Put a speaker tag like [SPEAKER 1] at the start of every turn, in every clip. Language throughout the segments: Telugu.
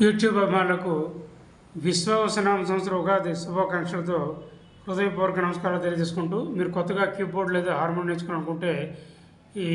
[SPEAKER 1] యూట్యూబ్ అభిమానులకు విశ్వవసనామ సంవత్సరం ఉగాది శుభాకాంక్షలతో హృదయపూర్వక నమస్కారాలు తెలియజేసుకుంటూ మీరు కొత్తగా కీబోర్డ్ లేదా హార్మోన్ నేర్చుకోవాలనుకుంటే ఈ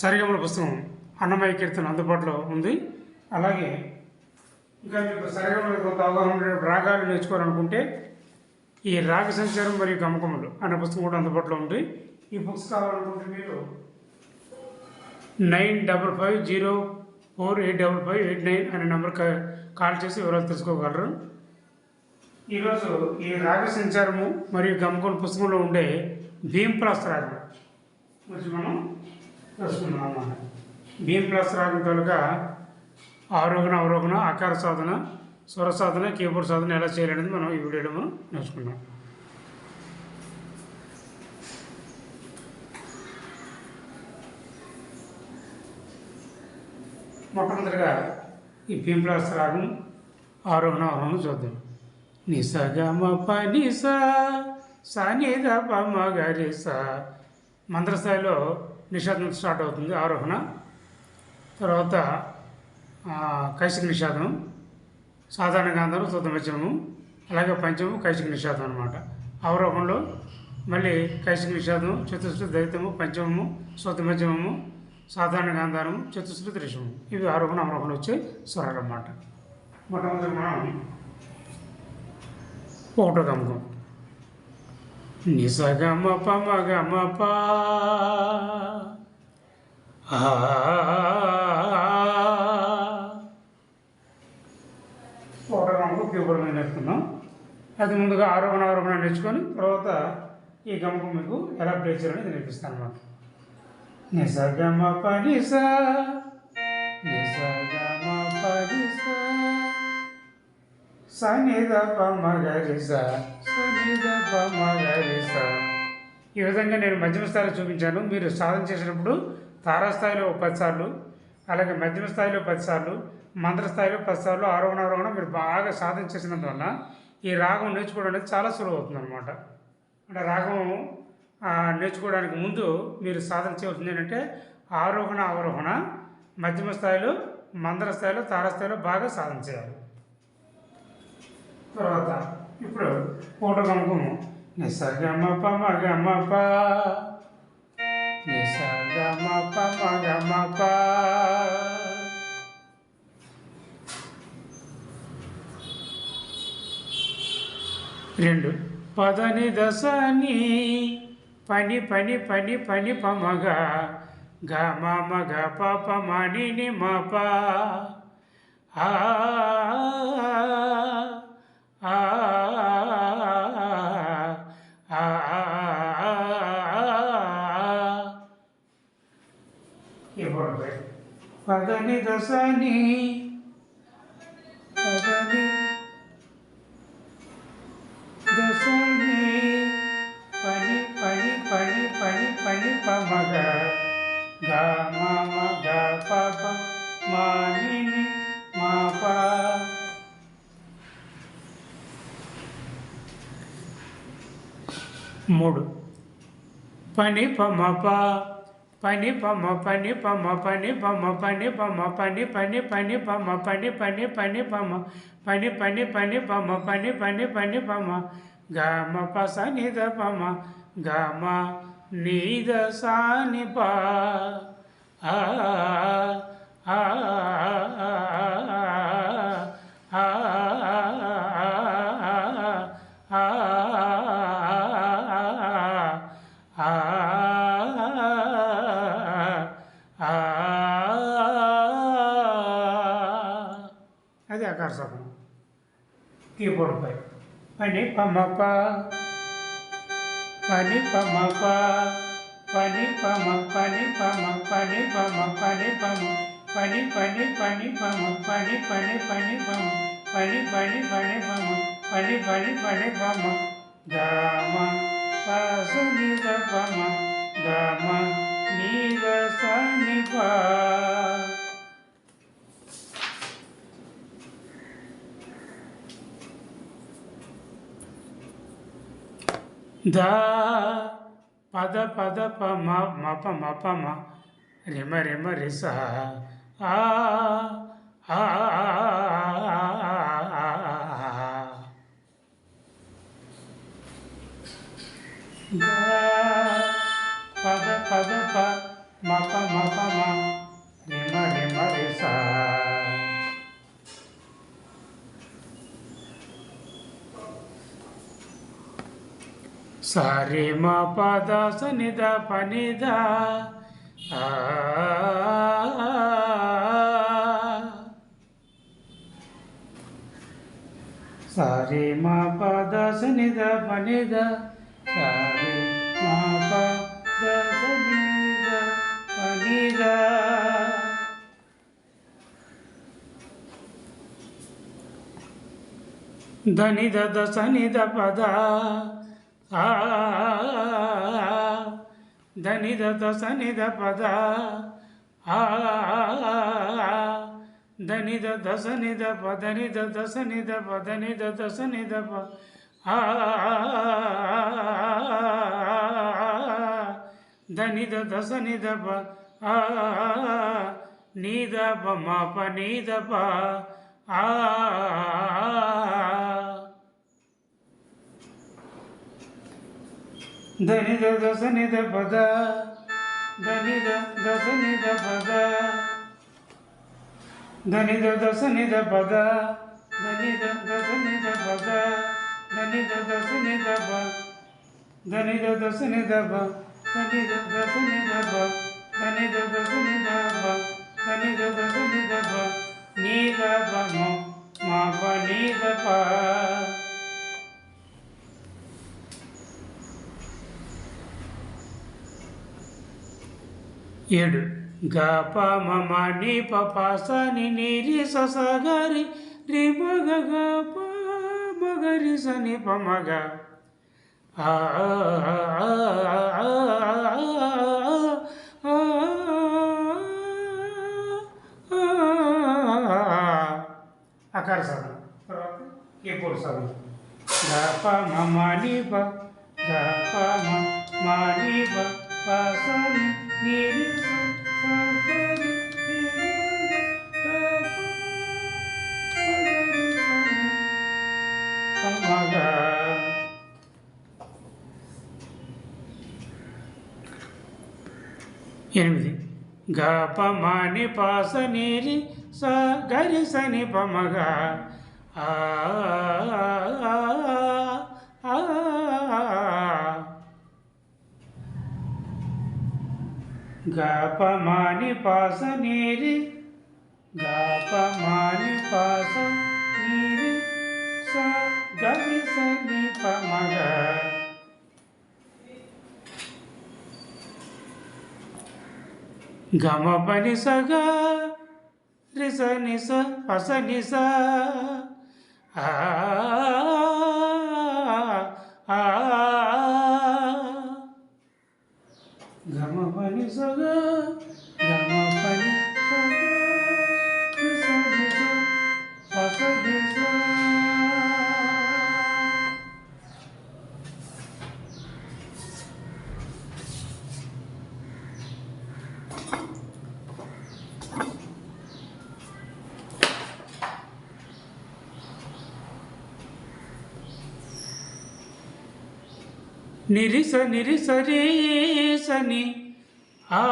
[SPEAKER 1] సరిగమల పుస్తకం అన్నమయ్య కీర్తన అందుబాటులో ఉంది. అలాగే ఇంకా మీకు సరిగమల కొంత అవగాహన ఉండే రాగాలు నేర్చుకోవాలనుకుంటే ఈ రాగ సంచారం మరియు గమకములు అనే పుస్తకం కూడా అందుబాటులో ఉంది. ఈ బుక్స్ కావాలనుకుంటే మీరు nine double five zero four eight double five eight nine అనే నెంబర్ కాల్ చేసి వివరాలు తెలుసుకోగలరు. ఈరోజు ఈ రాగ సంచారము మరియు గమకం పుస్తకంలో ఉండే భీమ్ ప్లస్ రాగం. గురించి మనం తెలుసుకుందాం అన్నమాట భీమ్ ప్లస్ రాగం తాలూకా ఆరోహణ అవరోహణ ఆకార సాధన స్వర సాధన కీబోర్డ్ సాధన ఎలా చేయాలనేది మనం ఈ వీడియోలో మనం నేర్చుకున్నాం. మొట్టమొదటిగా ఈ పింప్లాస్ రాగం ఆరోహణ అవరోహణ చూద్దాం. నిసగమ పనిస సనిద పమ గరిస మంత్రస్థాయిలో నిషాదం స్టార్ట్ అవుతుంది ఆరోహణ. తర్వాత కైసిక నిషాదం. సాధారణ గాంధారం శుద్ధ అలాగే పంచము కైసిక నిషాదం అనమాట అవరోహణలో మళ్ళీ కైసిక నిషాదం చతుర్థ దైతము పంచమము శుద్ధ సాధారణ గాంధారం చతుశ్రుతి త్రిశము ఇవి ఆరోహణ అవరోహణ వచ్చే స్వరాలు అన్నమాట. మొట్టమొదటి మనం ఒకటో గమకం నిసగమ పమగమ పా ఒకటో గమకం కీబోర్డ్ నేర్చుకున్నాం అది ముందుగా ఆరోహణ ఆరోహణ నేర్చుకొని తర్వాత ఈ గమకం మీకు ఎలా ప్లే చేయాలని నేర్పిస్తాను అనమాట నిసగమ పరిస నిసగమ పరిస. సనిద పమగరిస సనిద పమగరిస ఈ విధంగా నేను మధ్యమ స్థాయిలో చూపించాను. మీరు సాధన చేసినప్పుడు తారాస్థాయిలో పదిసార్లు అలాగే మధ్యమ స్థాయిలో పదిసార్లు మంత్ర స్థాయిలో పదిసార్లు ఆరోహణ ఆరోహణ మీరు బాగా సాధన చేసినందువల్ల ఈ రాగం నేర్చుకోవడం అనేది చాలా సులువు అవుతుంది అనమాట అంటే రాగం నేర్చుకోవడానికి ముందు మీరు సాధన చేయవలసింది ఏంటంటే ఆరోహణ అవరోహణ మధ్యమ స్థాయిలో మందర స్థాయిలో తారస్థాయిలో బాగా సాధన చేయాలి. తర్వాత ఇప్పుడు పూట గమకము నిసగమ పమగమ ప నిసగమ పమగమ ప. రెండు. పదని దశని పని పని పని పని పమగ. గ మమ గ ప మని ని మ ఆ పదని దశని పదని పని పమగ గ మమ గ ప మాని మా ప మూడు. పని పమ ప పని పమ పని పమ పని పమ పని పమ పని పని పని పమ పని పని పని పమ పని పని పని పమ పని పని పని పమ గ మ ప స ని ద పమ గ నీద సానిపా ఆ ఆ అది ఆకార సపనం కీబోర్డ్పై పని పమ్మప్ప పని పమప పని పమ పని పమ పని పమ పని పమ పని పని పని పమ పని పని పని పమ పని పని పని పమ పని పని పని పమ గమ పస నిద పమ గమ ದ ಪದ ಪದ ಪ ಮ ಮ ಪ ಮ ಪ ಮ ರಿಮ ರಿಮ ರಿ ಸಹ ಆ ಪದ ಪದ ಪ ಮ ಪ ಮ ಪ ಮ ರಿಮ ರಿಮ ರಿ ಸಹ సారే మా పద సనిద పనిద. సారే మా పద సనిద పనిద. ధని మా సని ద పద ఆ ధని దద సని ద పద. ధనిద ధని పద ధనిద ద పదనిద ధని పదనిద సని ప ధనిద దద ప నీద ప మా ప నీద ప ఆ నీ ద ప మ ప నీ ద ప ఆ ధని దశ నిధ పద ధని దశ నిధ పద ధని దశ నిధ పద ధని దశ నిధ పద ధని దశ నిధ ప ధని దశ నిధ ప ధని దశ నిధ ప ధని దశ నిధ ప ధని దశ నిధ ప నీద ప మా ప నీద ప ఏడు గా ప మమ ని ప ప స ని ని రి స ఏడు గ రి రి మ గ గ ప గ రి స ని ప మ గ ఆ అకార సగం తర్వాత కీబోర్డ్ సగం గ ప మ ప గ ప ప ప స ని ని రి స స గ రి రి మ గ గ ప మ గ రి స ని ప మ గ ఎనిమిది గ ప మ ని ప స ని రి స గ రి స ని ప మ గ ఆ ఆ గ పాస నీరి ని పాస నీరి స ని స గ ని ప గమ పని సగ రిస నిస పస నిస. ఆ ఆ గమ పని సగ గమ పని సగ నిరిస నిరిస రేసని ఆ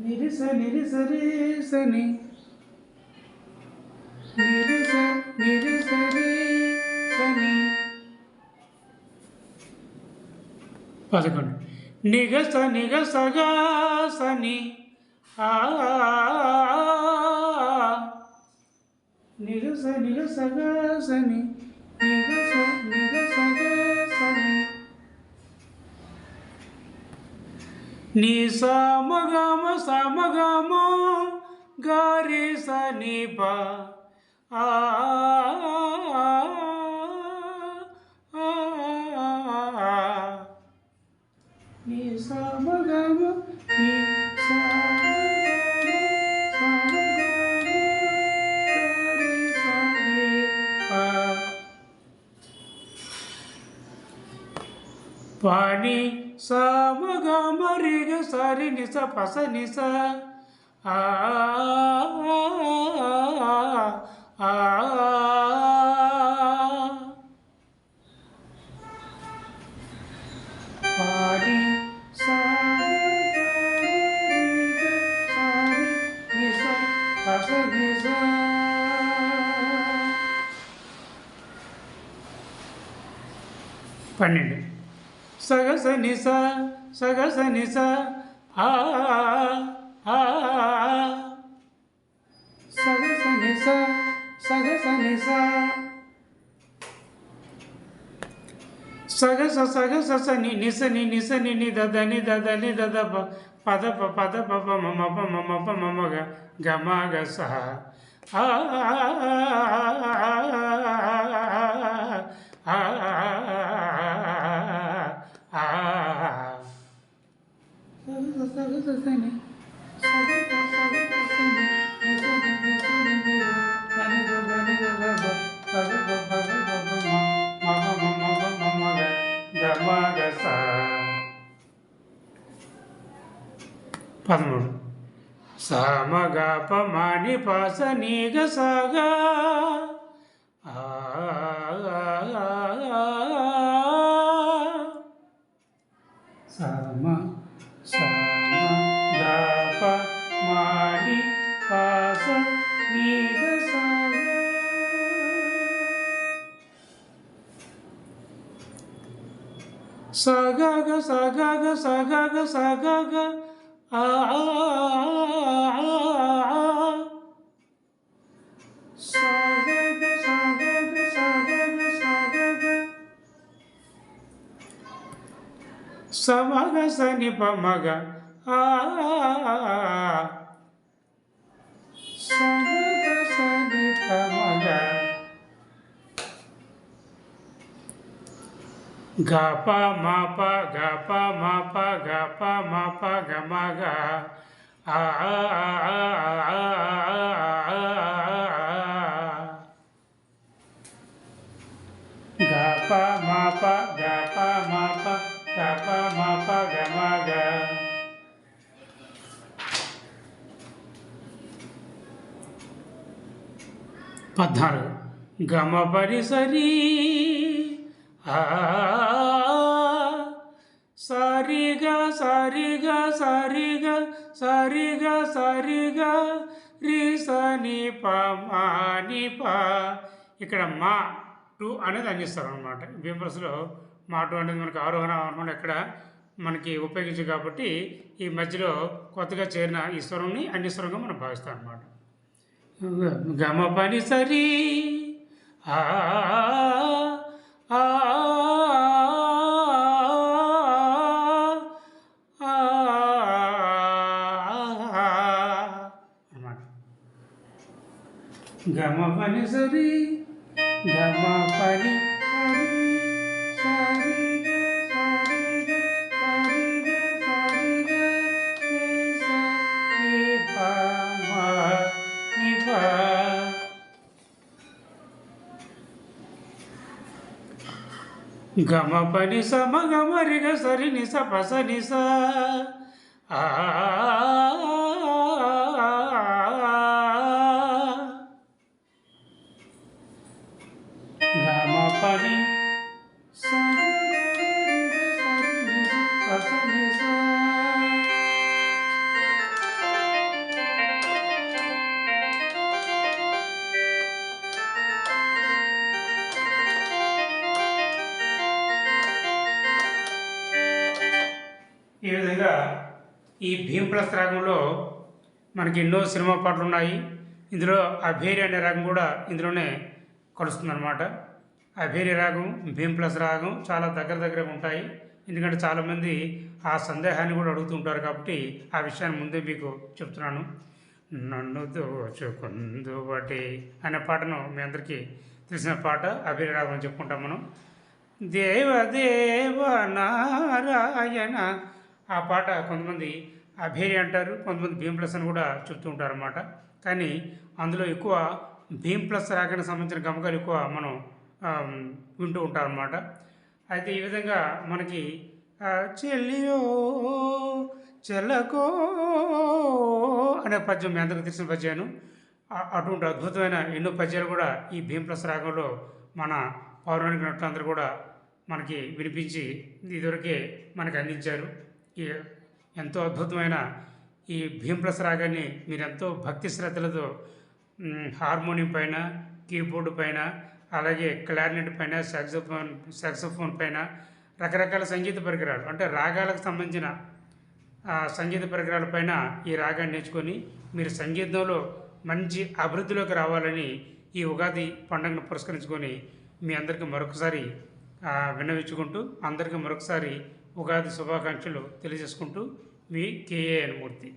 [SPEAKER 1] నిరిస నిరిస రేసని నిరిస నిరిస రేసని పదకొండు. నిగస నిగసగాసని ఆ నిగస నిగసగా నీ సమగమ సమగమ గారి సనిప ఆ నీ సమగమ నీ సా పాని సమగ మరిగ సరి నిస పస నిస. ఆ ఆ మరిగ సరి నిస పస నిస. పన్నెండు. సగస నిస సగస నిస ఆ సగస నిస సగస నిస సగస సగస స. ని నిస ని నిస ని ని దద ని దద ని దద ప పద ప పద ప ప మమ ప మమ ప మమ గ గ మ గ స. ఆ. సామగ పమాని పాస నీగ సాగా ఆ, సామ సామ గ పాస నీగ సాగా. సగగ సగగ సగగ సగగ. సమగ సని పమగ ఆ సమగ సని పమగ గప మప గప మప గప మప గమగ ఆ గప మప గప మప పద్నాలుగు. గమ పరిసరి సరిగా సరిగా సరిగా సరిగా సరిగా రి స ని ప ఇక్కడ మా టు అనేది అందిస్తారు అనమాట బీపర్స్లో మా టు అనేది మనకు ఆరోహణ ఆరోహణ ఇక్కడ మనకి ఉపయోగించు కాబట్టి ఈ మధ్యలో కొత్తగా చేరిన ఈ స్వరంని అన్ని స్వరంగా మనం భావిస్తాం అనమాట గమ పని సరి ఆ అన్నమాట గమ పని సరి గమ పని సరి సరి గమ పని సమ గమ రిగ సరి నిస పస నిస. ఆ గమ పని ఈ భీమ్ రాగంలో మనకి ఎన్నో సినిమా పాటలు ఉన్నాయి. ఇందులో అభేరి అనే రాగం కూడా ఇందులోనే కలుస్తుందన్నమాట. అభేరి రాగం భీంప్లస్ రాగం చాలా దగ్గర దగ్గర ఉంటాయి. ఎందుకంటే చాలామంది ఆ సందేహాన్ని కూడా అడుగుతుంటారు కాబట్టి ఆ విషయాన్ని ముందే మీకు చెప్తున్నాను. నన్ను దోచుకుందుబటి అనే పాటను మీ అందరికీ తెలిసిన పాట అభేరి రాగం చెప్పుకుంటాం మనం. దేవదేవ నారాయణ. ఆ పాట కొంతమంది అభేరి అంటారు. కొంతమంది భీమ్ ప్లస్ అని కూడా చెప్తూ ఉంటారు అన్నమాట కానీ అందులో ఎక్కువ భీమ్ ప్లస్ రాగానికి సంబంధించిన గమకాలు ఎక్కువ మనం వింటూ ఉంటాం అనమాట అయితే ఈ విధంగా మనకి చెల్లియో చెల్లకో అనే పద్యం మీ అందరికీ తెలిసిన పద్యాను అటువంటి అద్భుతమైన ఎన్నో పద్యాలు కూడా ఈ భీమ్ ప్లస్ రాగంలో మన పౌరాణిక నటులందరూ కూడా మనకి వినిపించి ఇదివరకే మనకి అందించారు. ఈ ఎంతో అద్భుతమైన ఈ భీమ్ రాగాన్ని మీరు ఎంతో భక్తి శ్రద్ధలతో హార్మోనియం పైన కీబోర్డ్ పైన అలాగే క్లారినెట్ పైన సాక్సోఫోన్ సాక్సోఫోన్ పైన రకరకాల సంగీత పరికరాలు అంటే రాగాలకు సంబంధించిన సంగీత పరికరాల పైన ఈ రాగాన్ని నేర్చుకొని మీరు సంగీతంలో మంచి అభివృద్ధిలోకి రావాలని ఈ ఉగాది పండుగను పురస్కరించుకొని మీ అందరికీ మరొకసారి విన్నవించుకుంటూ అందరికీ మరొకసారి ఉగాది శుభాకాంక్షలు తెలియజేసుకుంటూ మీ కేఏఎన్ మూర్తి.